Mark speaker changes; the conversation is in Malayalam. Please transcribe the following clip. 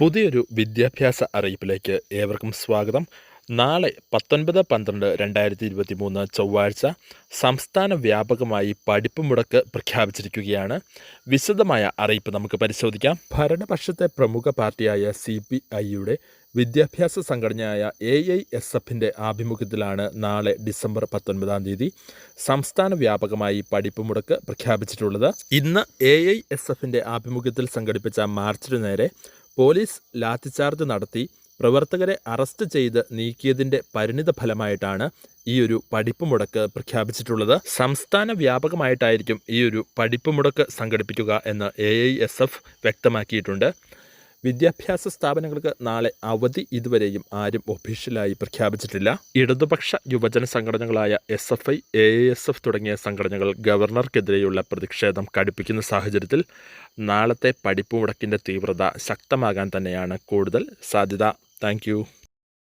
Speaker 1: പുതിയൊരു വിദ്യാഭ്യാസ അറിയിപ്പിലേക്ക് ഏവർക്കും സ്വാഗതം. നാളെ പത്തൊൻപത് പന്ത്രണ്ട് രണ്ടായിരത്തി ഇരുപത്തി മൂന്ന് ചൊവ്വാഴ്ച സംസ്ഥാന വ്യാപകമായി പഠിപ്പ് മുടക്ക് പ്രഖ്യാപിച്ചിരിക്കുകയാണ്. വിശദമായ അറിയിപ്പ് നമുക്ക് പരിശോധിക്കാം. ഭരണപക്ഷത്തെ പ്രമുഖ പാർട്ടിയായ സി പി ഐയുടെ വിദ്യാഭ്യാസ സംഘടനയായ എ ഐ എസ് എഫിന്റെ ആഭിമുഖ്യത്തിലാണ് നാളെ ഡിസംബർ പത്തൊൻപതാം തീയതി സംസ്ഥാന വ്യാപകമായി പഠിപ്പ് മുടക്ക് പ്രഖ്യാപിച്ചിട്ടുള്ളത്. ഇന്ന് എ ഐ എസ് എഫിന്റെ ആഭിമുഖ്യത്തിൽ സംഘടിപ്പിച്ച മാർച്ചിനു നേരെ പോലീസ് ലാത്തിച്ചാർജ് നടത്തി പ്രവർത്തകരെ അറസ്റ്റ് ചെയ്ത് നീക്കിയതിന്റെ പരിണിത ഫലമായിട്ടാണ് ഈ ഒരു പഠിപ്പ് മുടക്ക് പ്രഖ്യാപിച്ചിട്ടുള്ളത്. സംസ്ഥാന വ്യാപകമായിട്ടായിരിക്കും ഈ ഒരു പഠിപ്പ് മുടക്ക് സംഘടിപ്പിക്കുക എന്ന് എ വ്യക്തമാക്കിയിട്ടുണ്ട്. വിദ്യാഭ്യാസ സ്ഥാപനങ്ങൾക്ക് നാളെ അവധി ഇതുവരെയും ആരും ഒഫീഷ്യലായി പ്രഖ്യാപിച്ചിട്ടില്ല. ഇടതുപക്ഷ യുവജന സംഘടനകളായ S F I A S F തുടങ്ങിയ സംഘടനകൾ ഗവർണർക്കെതിരെയുള്ള പ്രതിഷേധം കടുപ്പിക്കുന്ന സാഹചര്യത്തിൽ നാളത്തെ പഠിപ്പ് മുടക്കിന്റെ തീവ്രത ശക്തമാകാൻ തന്നെയാണ് കൂടുതൽ സാധ്യത. താങ്ക്